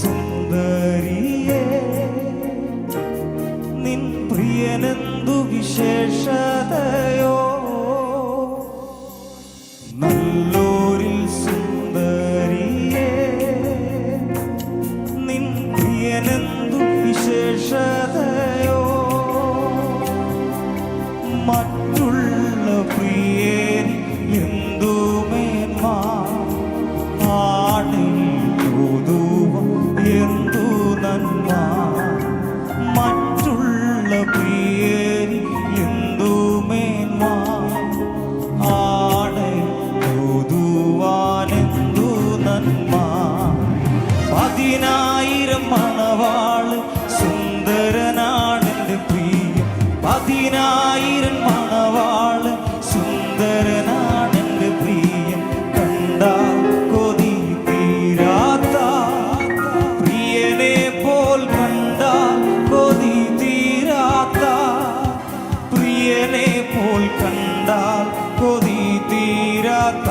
സുന്ദരിയേ നിൻ പ്രിയനെന്തു വിശേഷതയോ? നല്ലോരിൽ സുന്ദരിയേ നിൻ പ്രിയനെന്തു വിശേഷതയോ? മറ്റുള്ള മണവാൾ സുന്ദരനാണെന്റെ പ്രിയ. പതിനായിരം മണവാൾ സുന്ദരനാണെന്റെ പ്രിയ. കണ്ടാൽ കൊതി തീരാത്ത പ്രിയനെ പോൽ കണ്ടാൽ കൊതി തീരാത്ത പ്രിയനെ പോൽ കണ്ടാൽ കൊതി തീരാത്ത